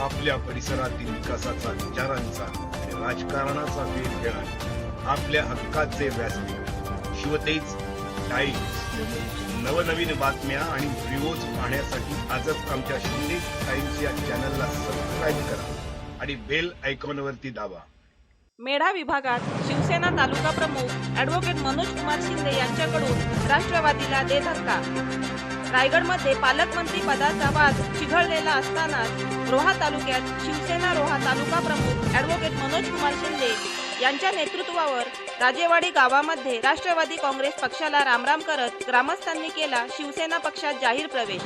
आपल्या परिसरातील विकासाचा विचारांचा राजकारणाचा वेध घेणार आपल्या हक्काचे व्यासपीठ. शिवतेज टाइम्स. नवनवीन बातम्या आणि व्हिडिओज पाहण्यासाठी आजच आमच्या शिंदे टाइम्स या चॅनलला सबस्क्राईब करा आणि बेल आयकॉनवरती दाबा. मेढा विभागात शिवसेना तालुका प्रमुख ॲडव्होकेट मनोज कुमार शिंदे यांच्याकडून राष्ट्रवादीला दे धक्का रायगडमध्ये पालकमंत्री पदाचा वाद चिघळलेला असतानाच रोहा तालुक्यात शिवसेना रोहा तालुका प्रमुख ॲडव्होकेट मनोज कुमार शिंदे यांच्या नेतृत्वावर राजेवाडी गावामध्ये राष्ट्रवादी काँग्रेस पक्षाला रामराम करत ग्रामस्थांनी केला शिवसेना पक्षात जाहीर प्रवेश.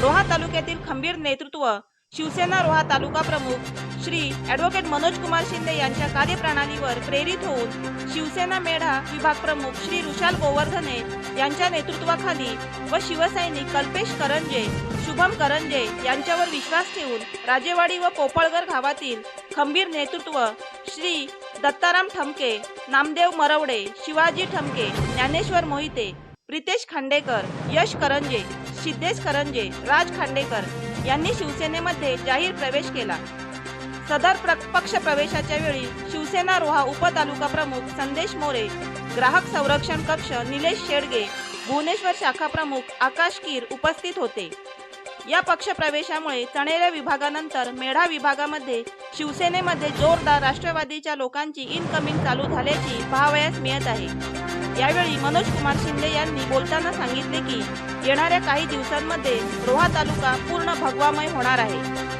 रोहा तालुक्यातील खंबीर नेतृत्व शिवसेना रोहा तालुका प्रमुख श्री ॲडव्होकेट मनोज कुमार शिंदे यांच्या कार्यप्रणालीवर प्रेरित होऊन शिवसेना मेढा विभाग प्रमुख श्री ऋषाल गोवर्धने यांच्या नेतृत्वाखाली व शिवसैनिक कल्पेश करंजे शुभम करंजे यांच्यावर विश्वास ठेवून राजेवाडी व पोपळगर गावातील खंबीर नेतृत्व श्री दत्ताराम ठमके नामदेव मरवडे शिवाजी ठमके ज्ञानेश्वर मोहिते प्रितेश खांडेकर यश करंजे सिद्धेश करंजे राज खांडेकर यांनी शिवसेनेमध्ये जाहीर प्रवेश केला. सदर प्र पक्ष प्रवेशाच्या वेळी शिवसेना रोहा उपतालुका प्रमुख संदेश मोरे ग्राहक संरक्षण कक्ष निलेश शेडगे भुवनेश्वर शाखा प्रमुख आकाश कीर उपस्थित होते. या पक्ष प्रवेशामुळे चणेरे विभागानंतर मेढा विभागामध्ये शिवसेनेमध्ये जोरदार राष्ट्रवादीच्या लोकांची इनकमिंग चालू झाल्याची पाहावयास मिळत आहे. यावेळी मनोज कुमार शिंदे यांनी बोलताना सांगितले की येणाऱ्या काही दिवसांमध्ये रोहा तालुका पूर्ण भगवामय होणार आहे.